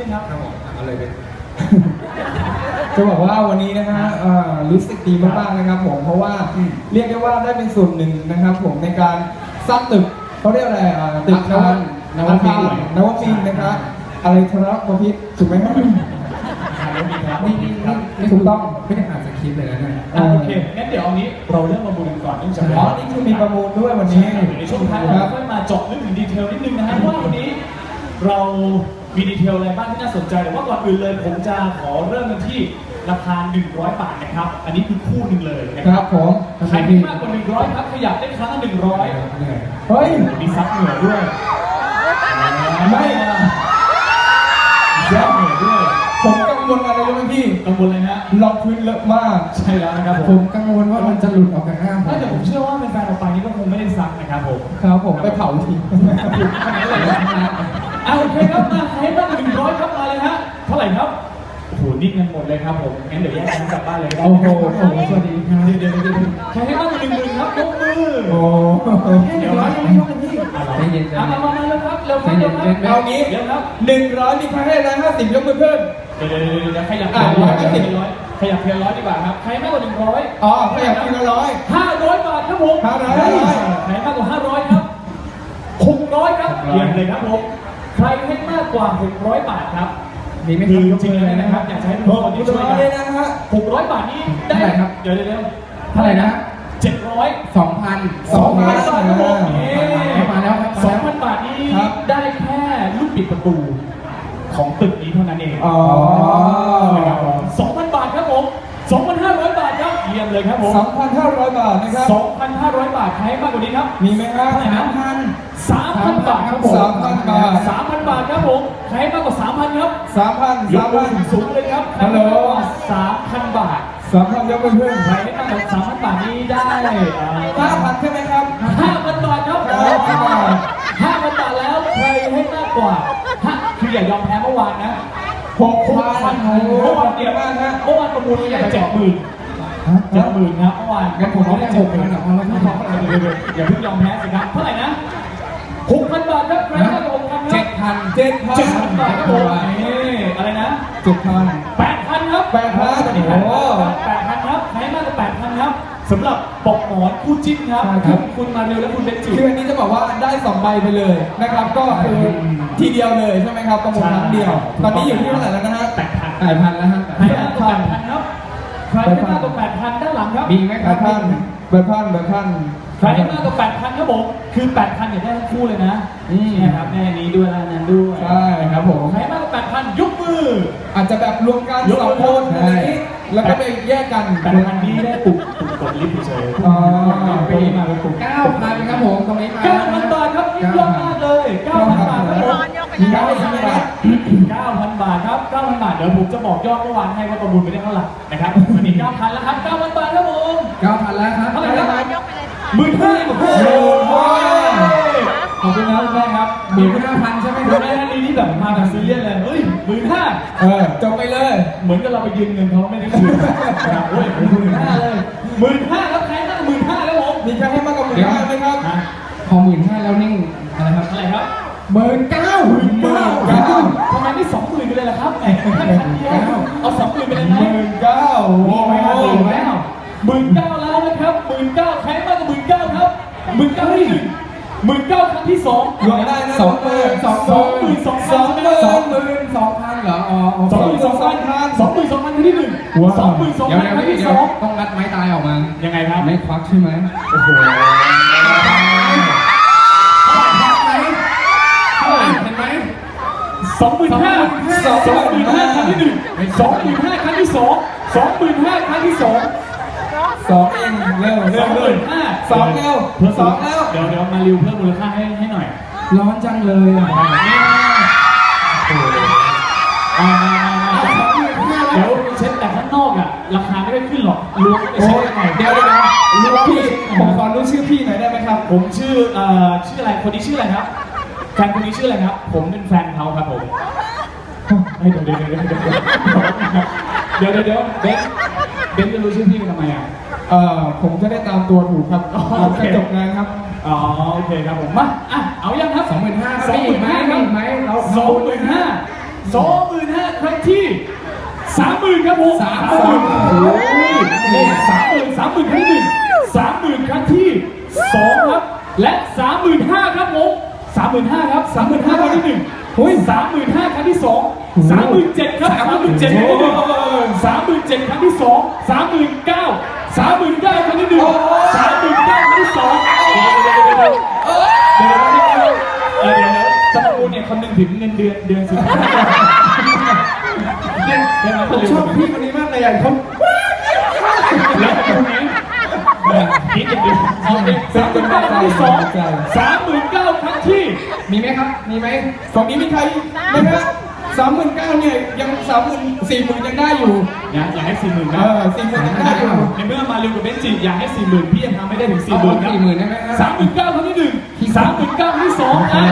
นึงครับครับผมเอาเลยเป็นจะบอกว่าวันนี้นะฮะเอ่อรู้สึกดีมากๆนะครับผมเพราะว่าเรียกได้ว่าได้เป็นส่วนหนึ่งนะครับ ผมในการสร้างตึกเขาเรียกอะไรอ่าตึกนวนวมินทร์อาคารนวมินทร์นะครับอะไรธนบพิษถูกไหมครับนี่นี่นี่นี่ถูกต้องไม่ได้อ่านสคริปต์เลยนะเนี่ยอะโอเคงั้นเดี๋ยวเอางี้เราเริ่มประมูลกันก่อนเนื่องจากอ๋อว่านี่คือมีประมูลด้วยวันนี้ในช่วงท้ายคเรารับค่อยมาเจาะลึกถึงดีเทลนิดนึงนะฮะว่าวันนี้เรา มีดีเทลอะไรบ้างที่น่าสนใจแต่ว่าก่อนอื่นเลยผมจะขอเริ่มกันที่ราคา 100 บาทนะครับ อันนี้คือคู่หนึ่งเลยนะคครัรับบผมใครมีมากกว่า 100 ครับขยับได้ครั้งละเหนื่อยเฮ้ย100มีซับเหงื่อด้วยไม่ซับเหงื่อด้วยผมกังวลอะไรรู้ไหมพี่กังวลเลยนะรองพื้นเลอะมาก ใช่แล้วนะครับผผมมกังวลว่ามันจะหลุดออกจากหน้าผมถ้าแต่ผมเชื่อว่าเป็นแฟนต่อไปนี่ก็คงไม่ได้ซักนะครับผม ครับผมไปเผาทิ้งเอาโอเคครับมาใครบ้างหนึ่งร้อยครับมาเลยฮะเท่าไหร่ครับโอ้โหนิ่งกันหมดเลยครับผมงั้นเดี๋ยวแยกกันกลับบ้านเลยครับโอ้โหโอ้โหสวัสดีครับเดี๋ยวเดี๋ยวเดี๋ยวเดี๋ยวใครให้บ้างหนึ่งหมื่นครับยกมือโอ้เดี๋ยวนะยังไม่ยกเลยพี่ใจเย็นใจเอาเย็มานมามาเร็วครับเร็วครับเร็วครับเอางี้เร็วครับหนึ่งร้อยมีใครให้ร้อยห้าสิบยกมือเพิ่มเดี๋ยวเดี๋ยวเดี๋ยวเดี๋ยวขยับอะเพียงร้อยร้อยขยับเพียงร้อยขยับเพียงร้อยดีกว่าครับ ใครมากกว่าหนึ่งร้อยอ๋อ ขยับทีละร้อยห้าร้อยบาทครับผมห้าร้อยใครมากกว่าห้าร้อยครับหกร้อยครับเยี่ยมเลยครับผม ใครให้มากกว่าหกร้อยบาทครับมีไหมคคืรับอจริงๆเลยนะครับอยากจะให้ทุกคนหที่กช่วยร้กัอยนนะฮะหกร้อยบาทนี้ได้เท่าไหร่ครับ เดี๋ยวเดี๋ยวเดี๋ยวเท่าไหร่นะเจ็ดร้อยสองพันสองพันบาทครับผมมาแล้วครับสองพันบาทนี้ครับได้แค่ลูกปิดประตูของตึกนี้เท่านั้นเองอ๋อสอง เยี่ยมเลยครับผมสองพันห้าร้อยบาทนะครับสองพันห้าร้อยบาทใครให้มากกว่านี้ครับ มีไหมครับเท่าไหร่นะพันสามพันบาทครับผมสามพันบาทสามพันบาทครับผมใครให้มากกว่าสามพันครับสามพันยสากมมืพัอนสูงเลยครับฮัลโหลสามพันบาทสามพันยกมือเพิ่มใครให้มากกว่าสามพันบาทนี้ได้ห้าพันใช่ไหมครับห้าพันบาทครับห้าพันบาทห้าพันบาทแล้วใครให้มากกว่าฮะคืออย่ายอมแพ้เมื่อวานนะหกพันเมื่อวานเดียวมากฮะเมื่อวานประมูลไปเจ็ดหมื่น เจ็ดหมื่นครับเมื่อวานงั้นผมเอาแค่หกพันเอาแล้วครับอย่าเพิ่งยอมแพ้สิครับเท่าไหร่นะหกพันบาทครับใครมากกว่าหกพันคเจ็รับดพันเจ็ดพันเจ็ดพันบาทครับผมนี่อะไรนะเจ็ดพันแปดพันครับแปดพันนี่โอ้โหแปดพันครับใครมากกว่าแปดพันครับสำหรับปอกหมอนคู่จิ้นครับใช่ครับคุณมาเร็วและคุณเป็นจิ๋วคืออันนี้จะบอกว่าได้สองใบไปเลยนะครับ ก็คือทีเดียวเลยใช่ไหมครับประมูลครั้งเดียว ตอนนี้อยู่ที่เท่าไหร่แล้วนะฮะแปดพันแปดพันแล้วฮะ มีไหมแปครับดพันแปดพันแปดพันใครมากกว่าแปดพันครับผมคือแปดพันอย่าได้ทั้งคู่เลยนะอืมนี่นะครับแน่นี้ด้วยและนั้นด้วยใช่ครับผมใครมากกว่าแปดพันยกมือ อาจจะแบบรวมกันยกสองคนอะไรอย่างนี้แล้วก็ไปแยกกันแปดพันนี้ได้ปุ่มปุ่มกดลิฟต์เฉยๆอ๋อปีมาเป็นปุ่มเก้าพันครับผมตรงนี้มาเก้าพันบาทครับยิ่งยอดมากเลยเก้าพันบาทครับผมมีเก้าพันบาทเก้าพันบาทครับเก้าพันบาทเดี๋ยวผมจะบอกยอดเมื่อวานให้ว่าประมูลไปได้เท่าไหร่นะครับวันนี้เก้าพันแล้วครับเก้าพันบาทครับผม เก้าพันแล้วครับเท่าไหร่ครับยกไปเลยค่ะหมื่นห้าโอ้โหขอบคุณนะคุณแม่ครับหมื่นห้าพันใช่ไหมคคุรัณบแม่ท่านนี้นี่แบบมาแบบซีเรียสเลยเฮ้ยหมื่นห้าเออจบไปเลย เหมือนกับเราไปยืมเงินเขาไม่ได้คืนนะครับโอ้ยหมื่นห้าเลยหมื่นห้าแล้วใครตั้งหมื่นห้าแล้วผมมีใครให้มากกว่าหมื่นห้าไหมครับฮะพอหมื่นห้าแล้วนิ่งอะไรครับเท่าไหร่ครับ หมื่นเก้า หมื่นเก้าครั้งที่สองรวมได้นะสองหมื่นสองสองหมื่นสองสพัอนงหมื่นสองหมื่นสองพันเหรออ๋ออ๋อสองหมื่นสองพันสองหมื่นสองพันครั้งที่หนึ่งสองหมื่นสองเดี๋ยวพันเดี๋ยวครั้งที่เดี๋สยวองต้องรัดไม้ตายออกมา ยังไงครับไม่ควักใช่ไหมโอ้โหเท่าไหร่เห็นไหมสองหมื่นห้าสองหมื่นห้าครั้งที่หนึ่งสองหมื่นห้าครั้งที่สองสองหมื่นห้าครั้งที่สอง สองเองเร็วสองหมื่นห้าสองแล้วเพิ่มสองแล้วเดี๋ยวเดี๋ยวมาริวเพิ่มมูลค่าให้ให้หน่อย ร้อนจังเลยอะอ่าเดี๋ยวเช็ดแต่ข้างนอกอะราคาไม่ได้ขึ้นหรอกรวมไปโอ้เช็ดหน่อยเดี๋ยวเดี๋ยวรู้พี่ผมขอรู้ชื่อพี่หน่อยได้ไหมครับ ผมชื่อเอ่อชื่ออะไรคนนี้ชื่ออะไรครับแฟนคนนี้ชื่ออะไรครับ ผมเป็นแฟนเขาครับผมให้เดี๋ยวเดี๋ยวเดี๋ยวเดี๋ยวเดี๋ยวเดี๋ยวเดี๋ยวเบนเบนจะรู้ชื่อพี่เป็นทำไมอะ เอ่อผมจะได้ตามตัวถูกครับอ๋อหลังโอเคจากจบงานครับอ๋อโอเคครับผมมาอะเอายังครับสองหมื่นห้าสองหมื่นห้าครับไหมเราสองหมื่นห้าสองหมื่นห้าครั้งที่สามหมื่นครับผมสามหมื่นโอ้ยเลขสามหมื่นสามหมื่นครั้งที่หนึ่งสามหมื่นครั้งที่สองครับและสามหมื่นห้าครับผมสามหมื่นห้าครับสามหมื่นห้าครั้งที่หนึ่งเฮ้ยสามหมื่นห้าครั้งที่สองสามหมื่นเจ็ดครับสามหมื่นเจ็ดครั้งที่หนึ่งสามหมื่นเจ็ดครั้งที่สองสามหมื่นเก้า สามหมื่นเก้าคนที่หนึ่งสามหมื่นเก้าคนที่สองเดี๋ยวเดี๋สมบูเนี่ยคำนึงถึงเงินเดือนเดือนสุดท้ายผมชอบพี่คนนี้มากเลยอะเขาแล้วคนนี้คิดอย่เดียวสามหมื่นเก้าครั้งที่สองสามหมื่นเก้าครั้งที่ มีไหมครับ มีไหมสองนี้มีใครไหมครับ สามหมื่นเก้าเนี่ยยังสามหมื่นสี่หมื่นยังได้อยู่ อยากอยากให้สี่หมื่นเอนะอสี่หมื่นยังได้อยู่ ในเมื่อมาเร็วกับเบนจีอยากให้สี่หมื่นพี่ยังทำไม่ได้ถึงสี่หมื่นเอา40,000ได้ไหมสามหมื่นเก้าครั้งที่หนึ่งสามหมื่นเก้าครั้งที่สองและ